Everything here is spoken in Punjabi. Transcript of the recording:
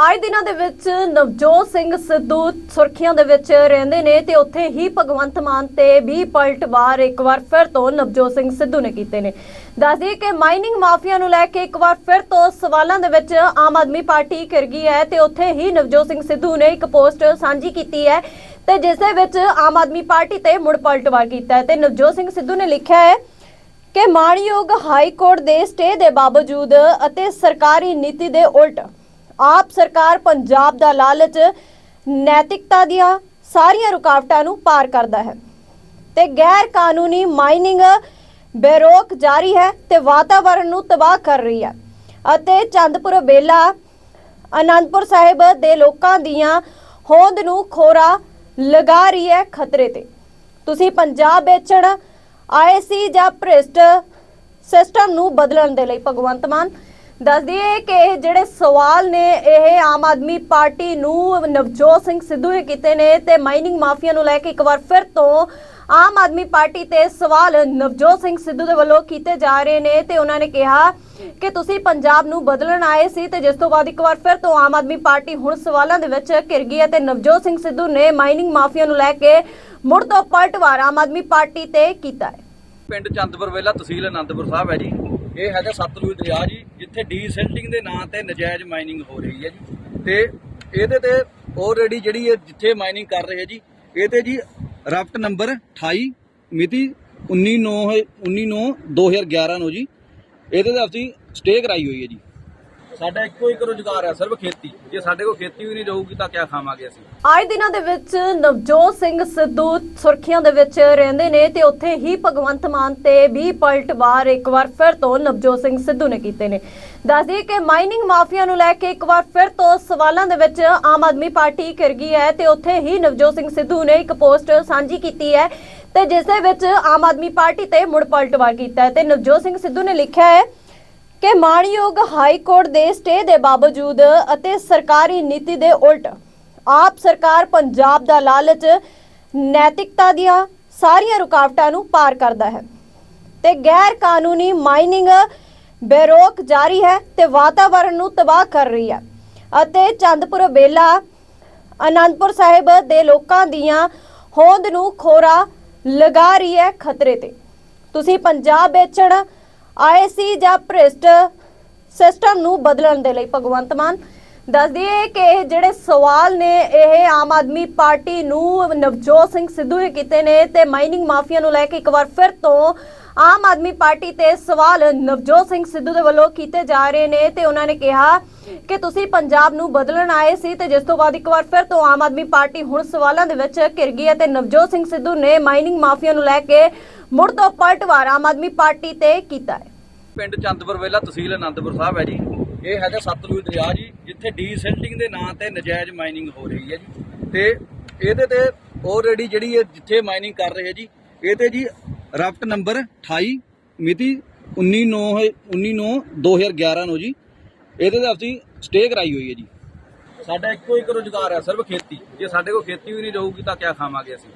ਆਏ ਦਿਨਾਂ ਦੇ ਵਿੱਚ ਨਵਜੋਤ ਸਿੰਘ ਸਿੱਧੂ ਸੁਰਖੀਆਂ ਦੇ ਵਿੱਚ ਰਹਿੰਦੇ ਨੇ ਤੇ ਉੱਥੇ ਹੀ ਭਗਵੰਤ ਮਾਨ ਤੇ ਵੀ ਪਲਟਵਾਰ ਇੱਕ ਵਾਰ ਫਿਰ ਤੋਂ ਨਵਜੋਤ ਸਿੰਘ ਸਿੱਧੂ ਨੇ ਕੀਤੇ ਨੇ। ਦੱਸਦੀ ਕਿ ਮਾਈਨਿੰਗ ਮਾਫੀਆ ਨੂੰ ਲੈ ਕੇ ਇੱਕ ਵਾਰ ਫਿਰ ਤੋਂ ਸਵਾਲਾਂ ਦੇ ਵਿੱਚ ਆਮ ਆਦਮੀ ਪਾਰਟੀ ਘਿਰ ਗਈ ਹੈ ਤੇ ਉੱਥੇ ਹੀ ਨਵਜੋਤ ਸਿੰਘ ਸਿੱਧੂ ਨੇ ਇੱਕ ਪੋਸਟ ਸਾਂਝੀ ਕੀਤੀ ਹੈ ਤੇ ਜਿਸ ਦੇ ਵਿੱਚ ਆਮ ਆਦਮੀ ਪਾਰਟੀ ਤੇ ਮੁੜ ਪਲਟਵਾਰ ਕੀਤਾ ਹੈ ਤੇ ਨਵਜੋਤ ਸਿੰਘ ਸਿੱਧੂ ਨੇ ਲਿਖਿਆ ਹੈ ਕਿ ਮਾਣਯੋਗ ਹਾਈ ਕੋਰਟ ਦੇ ਸਟੇ ਦੇ ਬਾਵਜੂਦ ਅਤੇ ਸਰਕਾਰੀ ਨੀਤੀ ਦੇ ਉਲਟ ਆਪ ਸਰਕਾਰ ਪੰਜਾਬ ਦਾ ਲਾਲਚ, ਨੈਤਿਕਤਾ ਦੀਆਂ ਸਾਰੀਆਂ ਰੁਕਾਵਟਾਂ ਨੂੰ ਪਾਰ ਕਰਦਾ ਹੈ। ਤੇ ਗੈਰ ਕਾਨੂੰਨੀ ਮਾਈਨਿੰਗ ਬੇਰੋਕ ਜਾਰੀ ਹੈ ਤੇ ਵਾਤਾਵਰਣ ਨੂੰ ਤਬਾਹ ਕਰ ਰਹੀ ਹੈ। ਅਤੇ ਚੰਦਪੁਰ ਬੇਲਾ ਅਨੰਦਪੁਰ ਸਾਹਿਬ ਦੇ ਲੋਕਾਂ ਦੀਆਂ ਹੋਂਦ ਨੂੰ ਖੋਰਾ ਲਗਾ ਰਹੀ ਹੈ ਖਤਰੇ ਤੇ। ਤੁਸੀਂ ਪੰਜਾਬ ਵੇਚਣ ਆਏ ਸੀ ਜਾਂ ਭ੍ਰਿਸ਼ਟ ਸਿਸਟਮ ਨੂੰ ਬਦਲਣ ਦੇ ਲਈ ਭਗਵੰਤ ਮਾਨ? ਦੱਸ ਦਈਏ ਕਿ ਇਹ ਜਿਹੜੇ ਸਵਾਲ ਨੇ, ਇਹ ਆਮ ਆਦਮੀ ਪਾਰਟੀ ਨੂੰ ਨਵਜੋਤ ਸਿੰਘ ਸਿੱਧੂ ਨੇ ਕੀਤੇ ਨੇ ਤੇ ਮਾਈਨਿੰਗ ਮਾਫੀਆ ਨੂੰ ਲੈ ਕੇ ਇੱਕ ਵਾਰ ਫਿਰ ਤੋਂ ਆਮ ਆਦਮੀ ਪਾਰਟੀ ਤੇ ਸਵਾਲ ਨਵਜੋਤ ਸਿੰਘ ਸਿੱਧੂ ਦੇ ਵੱਲੋਂ ਕੀਤੇ ਜਾ ਰਹੇ ਨੇ ਤੇ ਉਹਨਾਂ ਨੇ ਕਿਹਾ ਕਿ ਤੁਸੀਂ ਪੰਜਾਬ ਨੂੰ ਬਦਲਣ ਆਏ ਸੀ ਤੇ ਜਿਸ ਤੋਂ ਬਾਅਦ ਇੱਕ ਵਾਰ ਫਿਰ ਤੋਂ ਆਮ ਆਦਮੀ ਪਾਰਟੀ ਹੁਣ ਸਵਾਲਾਂ ਦੇ ਵਿੱਚ ਘਿਰ ਗਈ ਹੈ ਤੇ ਨਵਜੋਤ ਸਿੰਘ ਸਿੱਧੂ ਨੇ ਮਾਈਨਿੰਗ ਮਾਫੀਆ ਨੂੰ ਲੈ ਕੇ ਮੁੜ ਤੋਂ ਪਲਟਵਾਰ ਆਮ ਆਦਮੀ ਪਾਰਟੀ ਤੇ ਕੀਤਾ ਹੈ। ਪਿੰਡ ਚੰਦਪੁਰ ਵੇਲਾ ਤਹਿਸੀਲ ਅਨੰਦਪੁਰ ਸਾਹਿਬ ਹੈ ਜੀ। ਇਹ ਹੈਗਾ ਸਤਲੁਜ ਦਰਿਆ ਜੀ। ਜਿੱਥੇ ਡੀਸਿਲਟਿੰਗ ਦੇ ਨਾਂ ਤੇ ਨਜਾਇਜ਼ ਮਾਈਨਿੰਗ ਹੋ ਰਹੀ ਹੈ ਜੀ। ਤੇ ਇਹਦੇ ਤੇ ਆਲਰੇਡੀ ਜਿਹੜੀ ਇਹ ਜਿੱਥੇ ਮਾਈਨਿੰਗ ਕਰ ਰਹੇ ਜੀ ਇਹ ਤੇ ਜੀ ਰਫਟ ਨੰਬਰ 28 ਮਿਤੀ 19/9/2011 ਨੂੰ ਜੀ, ਇਹਦੇ ਤੇ ਅਸੀਂ ਸਟੇ ਕਰਾਈ ਹੋਈ ਹੈ ਜੀ। ਸਾਡਾ ਇੱਕੋ ਇੱਕ ਰੁਜ਼ਗਾਰ ਹੈ ਸਿਰਫ ਖੇਤੀ। ਜੇ ਸਾਡੇ ਕੋਲ ਖੇਤੀ ਵੀ ਨਹੀਂ ਰਹੂਗੀ ਤਾਂ ਕਿਆ ਖਾਵਾਂਗੇ ਅਸੀਂ? ਆਏ ਦਿਨਾਂ ਦੇ ਵਿੱਚ ਨਵਜੋਤ ਸਿੰਘ ਸਿੱਧੂ ਸੁਰਖੀਆਂ ਦੇ ਵਿੱਚ ਰਹਿੰਦੇ ਨੇ ਤੇ ਉੱਥੇ ਹੀ ਭਗਵੰਤ ਮਾਨ ਤੇ ਵੀ ਪਲਟਵਾਰ ਇੱਕ ਵਾਰ ਫਿਰ ਤੋਂ ਨਵਜੋਤ ਸਿੰਘ ਸਿੱਧੂ ਨੇ ਕੀਤੇ ਨੇ। ਦੱਸਦੀ ਕਿ ਮਾਈਨਿੰਗ ਮਾਫੀਆ ਨੂੰ ਲੈ ਕੇ ਇੱਕ ਵਾਰ ਫਿਰ ਤੋਂ ਸਵਾਲਾਂ ਦੇ ਵਿੱਚ ਆਮ ਆਦਮੀ ਪਾਰਟੀ ਘਿਰ ਗਈ ਹੈ ਤੇ ਉੱਥੇ ਹੀ ਨਵਜੋਤ ਸਿੰਘ ਸਿੱਧੂ ਨੇ ਇੱਕ ਪੋਸਟ ਸਾਂਝੀ ਕੀਤੀ ਹੈ ਤੇ ਜਿਸ ਦੇ ਵਿੱਚ ਆਮ ਆਦਮੀ ਪਾਰਟੀ ਤੇ ਮੁੜ ਪਲਟਵਾਰ ਕੀਤਾ ਹੈ ਤੇ ਨਵਜੋਤ ਸਿੰਘ ਸਿੱਧੂ ਨੇ ਲਿਖਿਆ ਹੈ ਕਿ ਮਾਣਯੋਗ ਹਾਈ ਕੋਰਟ ਦੇ ਸਟੇ ਦੇ ਬਾਵਜੂਦ ਅਤੇ ਸਰਕਾਰੀ ਨੀਤੀ ਦੇ ਉਲਟ ਆਪ ਸਰਕਾਰ ਪੰਜਾਬ ਦਾ ਲਾਲਚ, ਨੈਤਿਕਤਾ ਦੀਆਂ ਸਾਰੀਆਂ ਰੁਕਾਵਟਾਂ ਨੂੰ ਪਾਰ ਕਰਦਾ ਹੈ ਤੇ ਗੈਰ ਕਾਨੂੰਨੀ ਮਾਈਨਿੰਗ ਬੇਰੋਕ ਜਾਰੀ ਹੈ ਤੇ ਵਾਤਾਵਰਣ ਨੂੰ ਤਬਾਹ ਕਰ ਰਹੀ ਹੈ ਅਤੇ ਚੰਦਪੁਰ ਬੇਲਾ ਅਨੰਦਪੁਰ ਸਾਹਿਬ ਦੇ ਲੋਕਾਂ ਦੀਆਂ ਹੋਂਦ ਨੂੰ ਖੋਰਾ ਲਗਾ ਰਹੀ ਹੈ ਖਤਰੇ ਤੇ। ਤੁਸੀਂ ਪੰਜਾਬ ਵੇਚਣ ਆਏ ਸੀ ਜਾਂ ਭ੍ਰਿਸ਼ਟ ਸਿਸਟਮ ਨੂੰ ਬਦਲਣ ਦੇ ਲਈ? ਭਗਵੰਤ ਮਾਨ, ਦੱਸ ਦਈਏ ਕਿ ਇਹ ਜਿਹੜੇ ਸਵਾਲ ਨੇ, ਇਹ ਆਮ ਆਦਮੀ ਪਾਰਟੀ ਨੂੰ ਨਵਜੋਤ ਸਿੰਘ ਸਿੱਧੂ ਨੇ ਕੀਤੇ ਨੇ ਤੇ ਮਾਈਨਿੰਗ ਮਾਫੀਆ ਨੂੰ ਲੈ ਕੇ ਇੱਕ ਵਾਰ ਫਿਰ ਤੋਂ ਆਮ ਆਦਮੀ ਪਾਰਟੀ ਤੇ ਸਵਾਲ ਨਵਜੋਤ ਸਿੰਘ ਸਿੱਧੂ ਦੇ ਵੱਲੋਂ ਕੀਤੇ ਜਾ ਰਹੇ ਨੇ ਤੇ ਉਹਨਾਂ ਨੇ ਕਿਹਾ ਕਿ ਤੁਸੀਂ ਪੰਜਾਬ ਨੂੰ ਬਦਲਣ ਆਏ ਸੀ ਤੇ ਜਿਸ ਤੋਂ ਬਾਅਦ ਇੱਕ ਵਾਰ ਫਿਰ ਤੋਂ ਆਮ ਆਦਮੀ ਪਾਰਟੀ ਹੁਣ ਸਵਾਲਾਂ ਦੇ ਵਿੱਚ ਘਿਰ ਗਈ ਹੈ ਤੇ ਨਵਜੋਤ ਸਿੰਘ ਸਿੱਧੂ ਨੇ ਮਾਈਨਿੰਗ ਮਾਫੀਆ ਨੂੰ ਲੈ ਕੇ ਮੁੜ ਤੋਂ ਪਲਟਵਾਰ ਆਮ ਆਦਮੀ ਪਾਰਟੀ ਤੇ ਕੀਤਾ ਹੈ। ਪਿੰਡ ਚੰਦਪੁਰ ਵੇਲਾ, ਤਹਿਸੀਲ ਅਨੰਦਪੁਰ ਸਾਹਿਬ ਹੈ ਜੀ। ਇਹ ਹੈਗਾ ਸਤਲੁਜ ਦਰਿਆ ਜੀ, ਜਿੱਥੇ ਡੀਸਿਲਟਿੰਗ ਦੇ ਨਾਂ ਤੇ ਨਜਾਇਜ਼ ਮਾਈਨਿੰਗ ਹੋ ਰਹੀ ਹੈ ਜੀ। ਤੇ ਇਹਦੇ ਤੇ ਆਲਰੇਡੀ ਜਿਹੜੀ ਇਹ ਜਿੱਥੇ ਮਾਈਨਿੰਗ ਕਰ ਰਹੇ ਜੀ ਇਹ ਤੇ ਜੀ ਰਾਫਟ ਨੰਬਰ 28 ਮਿਤੀ 19/9/2011 ਨੂੰ ਜੀ। ਇਹਦੇ ਤੇ ਅਸੀਂ ਸਟੇ ਕਰਾਈ ਹੋਈ ਹੈ ਜੀ। ਸਾਡਾ ਇੱਕੋ ਇੱਕ ਰੁਜ਼ਗਾਰ ਹੈ ਸਿਰਫ ਖੇਤੀ। ਜੇ ਸਾਡੇ ਕੋਲ ਖੇਤੀ ਵੀ ਨਹੀਂ ਰਹੂਗੀ ਤਾਂ ਕਿਆ ਖਾਵਾਂਗੇ ਅਸੀਂ?